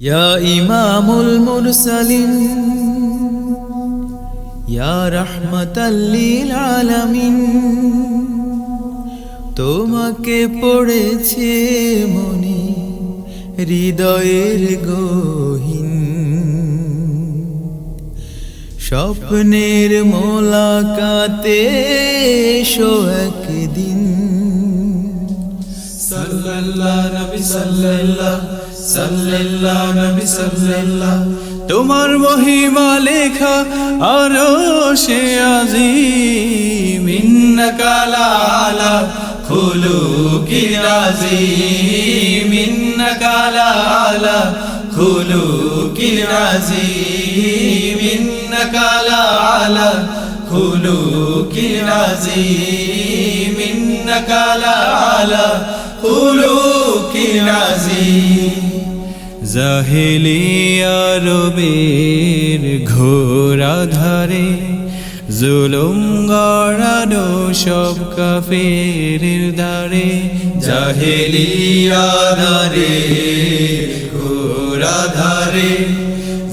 يا إمام المرسلين يا رحمة للعالمين তোমাকে পড়েছে মনে হৃদয়ের গহীন স্বপ্নের মোলাকাতে এসো একদিন সাল্লাল্লাহ নবী সাল্লাল্লাহ সাল্লাল্লাহ, নবী সাল্লাল্লাহ। তোমার মহিমা লেখা আরও সে আজিম। ইন্নাকা লালা খুলুকি রাজিম ইন্নাকা লালা খুলুকি রাজিম ইন্নাকা লালা খুলুকি রাজিম ইন্নাকা লালা খুলুকি রাজিম জাহিলিয়া রবের ঘোরা ধারে, জুলুম গড়ানো সব কাফের দারে জাহেলিয়া ধারে ঘোরা ধারে,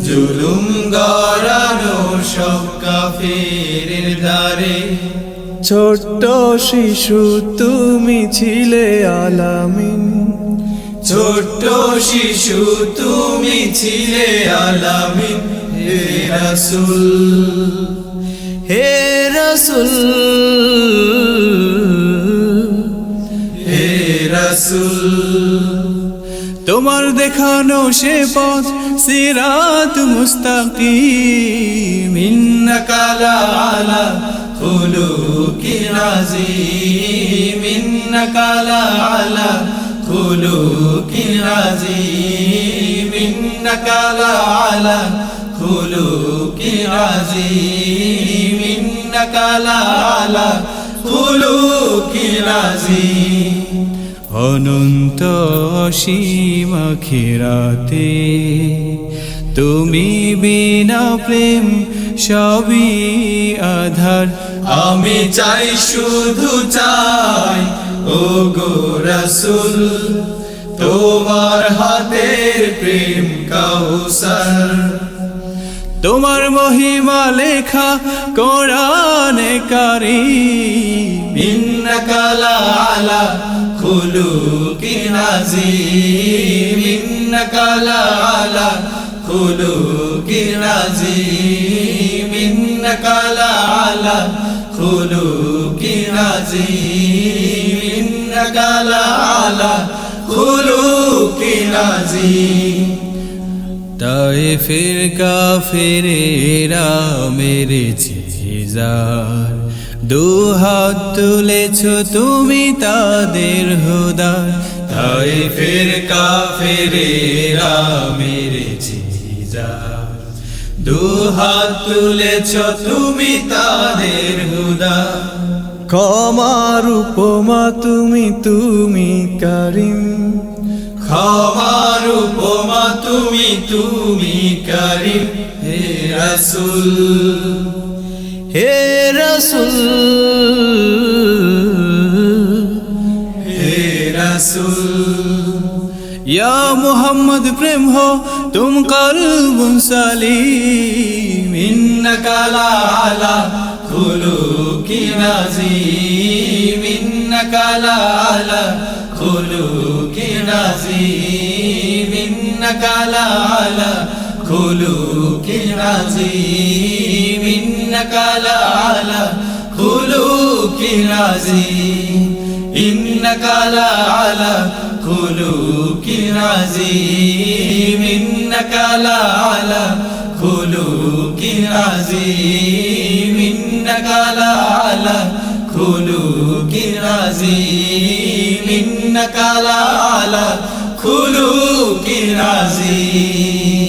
জুলুম গড়ানো সব কাফের দারে ছোট্ট শিশু, তুমি ছিলে আলামিন। ছোট্ট শিশু, তুমি ছিলে আলামিন হে রাসূল, হে রসুল, হে রাসূল। তোমার দেখানো সে পথ, সিরাত মুস্তাকিম। ইন্নাকা লালা খুলুকি রাজিম ইন্নাকা লালা খুলুকি আজিম ইন্নাকালালা খুলুকি আজিম ইন্নাকালালা খুলুকি আজিম অনন্ত অসীম খিরাতে তুমি বিনা প্রেম সবি আধার। আমি চাই শুধু চাই ও গো রসুল, তোমার হাতের প্রেম কৌশল তোমার মহিমা লেখা কোরআনে কারি ইন্নাকালা আলা খুলুকিন আযীম। খুলু কি নাজি ভিন্ন ইন্নাকালা খুলু কি নাজি ইন্নাকা লালা খুলুকি তাই ফির কাফেরেরা মেরেছে যার দু হাত তুলেছ তুমি তাদের হুদার তাই ফির কাফেরেরা মেরেছে যার দু হাত তুলেছ তুমি তাদের হুদার ক্ষমার উপমা তুমি তুমি করিম। ক্ষমার উপমা তুমি তুমি করিম। হে রসুল হে রসুল হে রসুল। या मोहम्मद प्रेम हो तुम कल्बुन सलीम इन्नका ला आला खुलू عظيم إنك لعلى خلق عظيم إنك لعلى خلق عظيم إنك لعلى خلق عظيم إنك لعلى خلق عظيم إنك لعلى خلق عظيم إنك لعلى على خلوق عظيم إنك على خلوق عظيم